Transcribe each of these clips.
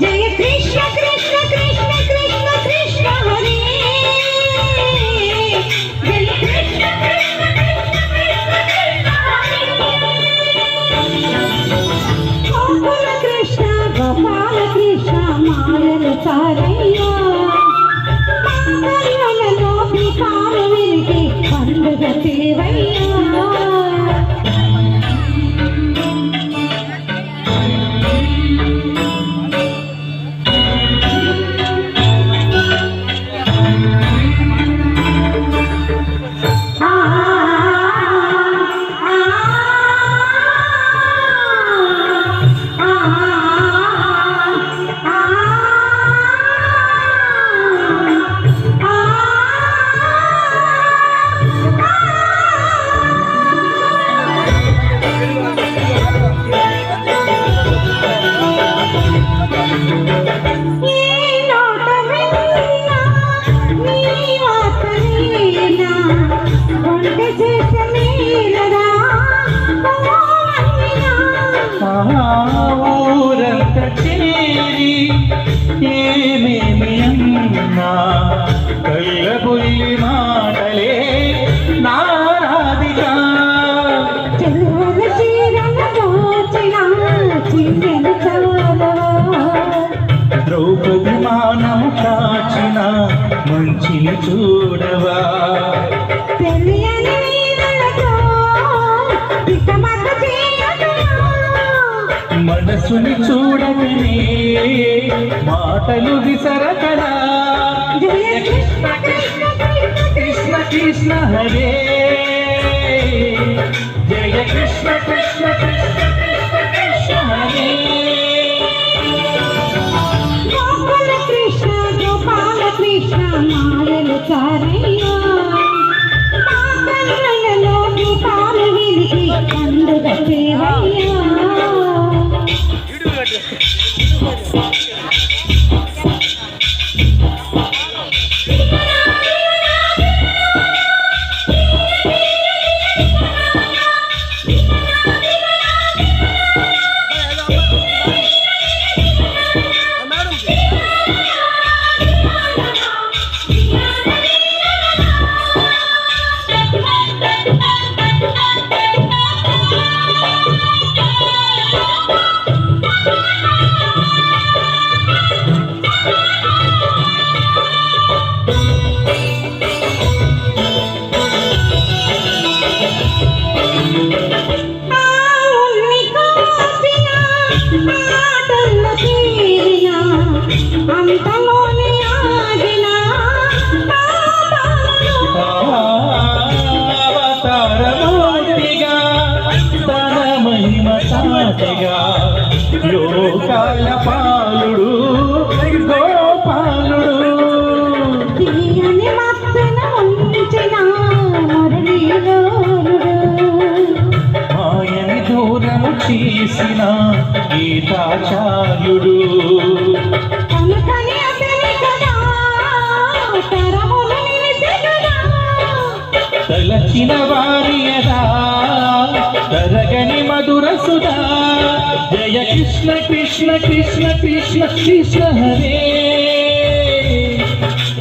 జయ కృష్ణ కృష్ణ కృష్ణ కృష్ణ కృష్ణ హరి జయ కృష్ణ కృష్ణ గోకుల కృష్ణ గోపాల కృష్ణ మాయలు చారయ్యా మంగళలలో ఊరంత చేరి ఏమేమి అన్నా? మంచిని చూడవా? మనసుని చూడగనే మాటలు విసరకరా జయ కృష్ణ కృష్ణ. కృష్ణ కృష్ణ హరే. జయ కృష్ణ కృష్ణ కృష్ణ. సాటిగా లోకాల పాలుడు గోపాలుడు ఆయని దూరము చేసిన గీతాచార్యుడు. తలచిన వారి యదా తరగని జయ కృష్ణ కృష్ణ కృష్ణ కృష్ణ కృష్ణ హరే.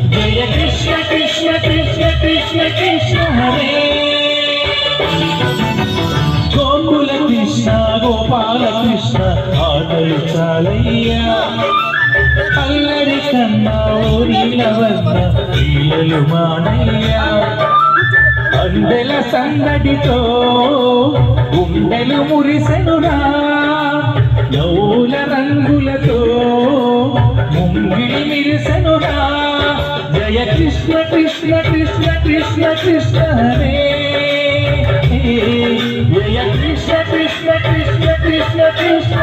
జయ కృష్ణ కృష్ణ కృష్ణ కృష్ణ కృష్ణ హరే. గోకుల కృష్ణ గోపాల కృష్ణ ఆటలు చాలయ్యా. అల్లరి కన్నా ఊరిల వల్ల లీలలు మానయ్యా. సందెల సందడితో గుండెలు మురిసెనురా నవ్వుల రంగులతో ముంగిడి మిరిసెనురా జయ కృష్ణ కృష్ణ కృష్ణ కృష్ణ కృష్ణ హరే. జయ కృష్ణ కృష్ణ కృష్ణ కృష్ణ కృష్ణ